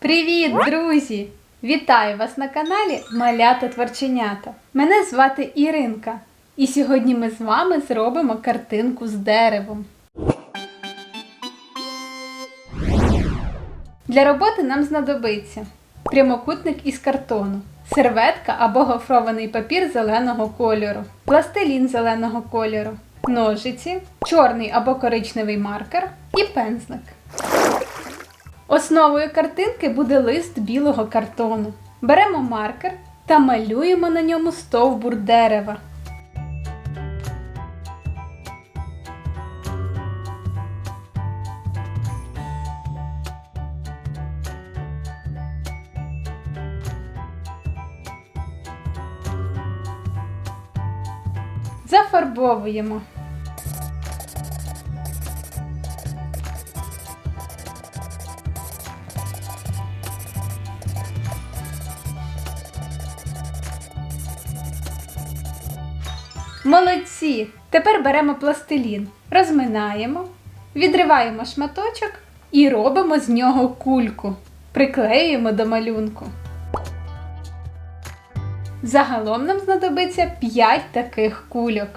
Привіт, друзі! Вітаю вас на каналі Малята Творченята. Мене звати Іринка, і сьогодні ми з вами зробимо картинку з деревом. Для роботи нам знадобиться прямокутник із картону, серветка або гофрований папір зеленого кольору, пластилін зеленого кольору, ножиці, чорний або коричневий маркер і пензлик. Основою картинки буде лист білого картону. Беремо маркер та малюємо на ньому стовбур дерева. Зафарбовуємо. Молодці! Тепер беремо пластилін, розминаємо, відриваємо шматочок і робимо з нього кульку. Приклеюємо до малюнку. Загалом нам знадобиться 5 таких кульок.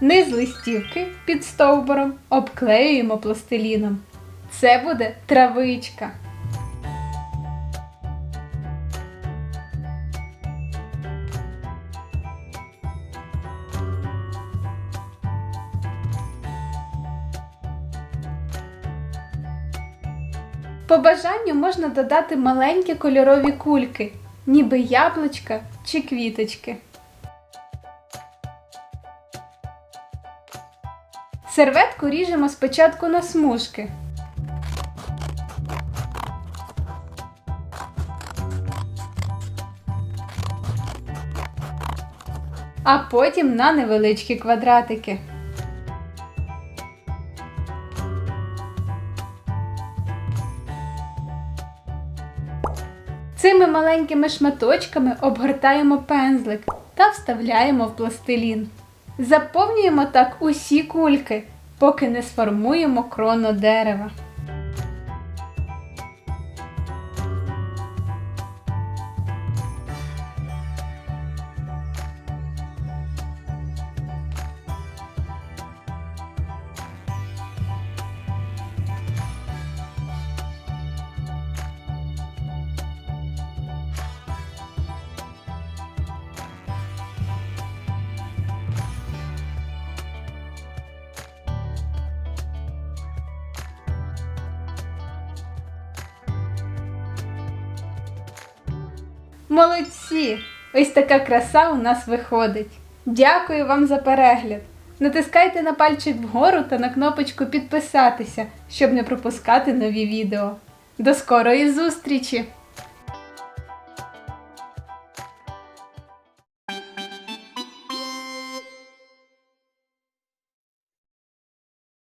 Низ листівки під стовбуром обклеюємо пластиліном. Це буде травичка. По бажанню можна додати маленькі кольорові кульки, ніби яблучка чи квіточки. Серветку ріжемо спочатку на смужки. А потім на невеличкі квадратики. Цими маленькими шматочками обгортаємо пензлик та вставляємо в пластилін. Заповнюємо так усі кульки, поки не сформуємо кроно дерева. Молодці! Ось така краса у нас виходить. Дякую вам за перегляд. Натискайте на пальчик вгору та на кнопочку підписатися, щоб не пропускати нові відео. До скорої зустрічі!